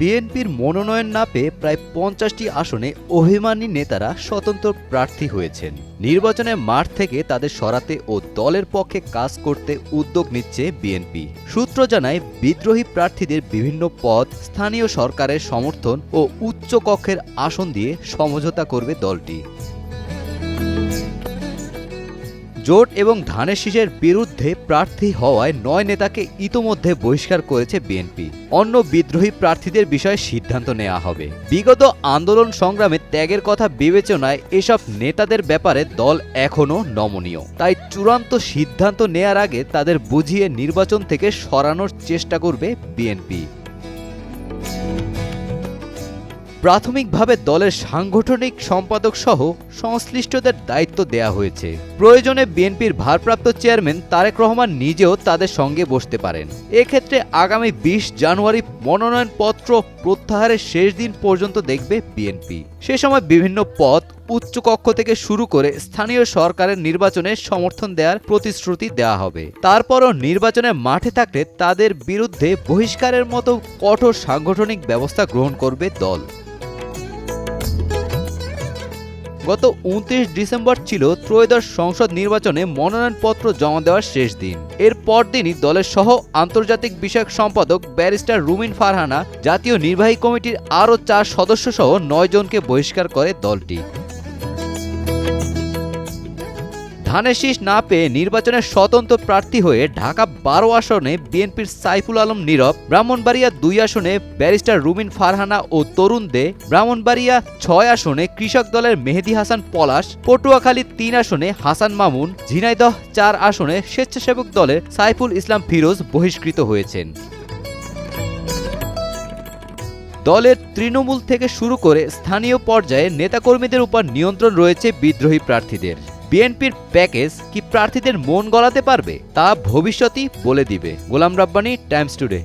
বিএনপির মনোনয়ন না পেয়ে প্রায় পঞ্চাশটি আসনে অভিমানী নেতারা স্বতন্ত্র প্রার্থী হয়েছেন। নির্বাচনের মাঠ থেকে তাদের সরাতে ও দলের পক্ষে কাজ করতে উদ্যোগ নিচ্ছে বিএনপি। সূত্র জানায়, বিদ্রোহী প্রার্থীদের বিভিন্ন পদ, স্থানীয় সরকারের সমর্থন ও উচ্চ কক্ষের আসন দিয়ে সমঝোতা করবে দলটি। জোট এবং ধানের শীষের বিরুদ্ধে প্রার্থী হওয়ায় নয় নেতাকে ইতোমধ্যে বহিষ্কার করেছে বিএনপি। অন্য বিদ্রোহী প্রার্থীদের বিষয়ে সিদ্ধান্ত নেওয়া হবে। বিগত আন্দোলন সংগ্রামে ত্যাগের কথা বিবেচনায় এসব নেতাদের ব্যাপারে দল এখনও নমনীয়। তাই চূড়ান্ত সিদ্ধান্ত নেয়ার আগে তাদের বুঝিয়ে নির্বাচন থেকে সরানোর চেষ্টা করবে বিএনপি। প্রাথমিকভাবে দলের সাংগঠনিক সম্পাদক সহ সংশ্লিষ্টদের দায়িত্ব দেয়া হয়েছে। প্রয়োজনে বিএনপির ভারপ্রাপ্ত চেয়ারম্যান তারেক রহমান নিজেও তাদের সঙ্গে বসতে পারেন। এক্ষেত্রে আগামী বিশ জানুয়ারি মনোনয়নপত্র প্রত্যাহারের শেষ দিন পর্যন্ত দেখবে বিএনপি। সে সময় বিভিন্ন পদ উচ্চকক্ষ থেকে শুরু করে স্থানীয় সরকারের নির্বাচনে সমর্থন দেওয়ার প্রতিশ্রুতি দেওয়া হবে। তারপরও নির্বাচনে মাঠে থাকলে তাদের বিরুদ্ধে বহিষ্কারের মতো কঠোর সাংগঠনিক ব্যবস্থা গ্রহণ করবে দল। গত উনত্রিশ ডিসেম্বর ছিল ত্রয়োদশ সংসদ নির্বাচনে মনোনয়নপত্র জমা দেওয়ার শেষ দিন। এর পরদিনই দলের সহ আন্তর্জাতিক বিষয়ক সম্পাদক ব্যারিস্টার রুমিন ফারহানা, জাতীয় নির্বাহী কমিটির আরও চার সদস্য সহ নয় জনকে বহিষ্কার করে দলটি। ধানের শীষ না পেয়ে নির্বাচনের স্বতন্ত্র প্রার্থী হয়ে ঢাকা বারো আসনে বিএনপির সাইফুল আলম নীরব, ব্রাহ্মণবাড়িয়া দুই আসনে ব্যারিস্টার রুমিন ফারহানা ও তরুণ দে, ব্রাহ্মণবাড়িয়া ছয় আসনে কৃষক দলের মেহেদি হাসান পলাশ, পটুয়াখালী তিন আসনে হাসান মামুন, ঝিনাইদহ চার আসনে স্বেচ্ছাসেবক দলের সাইফুল ইসলাম ফিরোজ বহিষ্কৃত হয়েছেন। দলের তৃণমূল থেকে শুরু করে স্থানীয় পর্যায়ে নেতাকর্মীদের উপর নিয়ন্ত্রণ রয়েছে বিদ্রোহী প্রার্থীদের। বিএনপির প্যাকেজ কি প্রার্থীদের মন গলাতে পারবে তা ভবিষ্যতই বলে দিবে গোলাম রাব্বানি, টাইমস টুডে।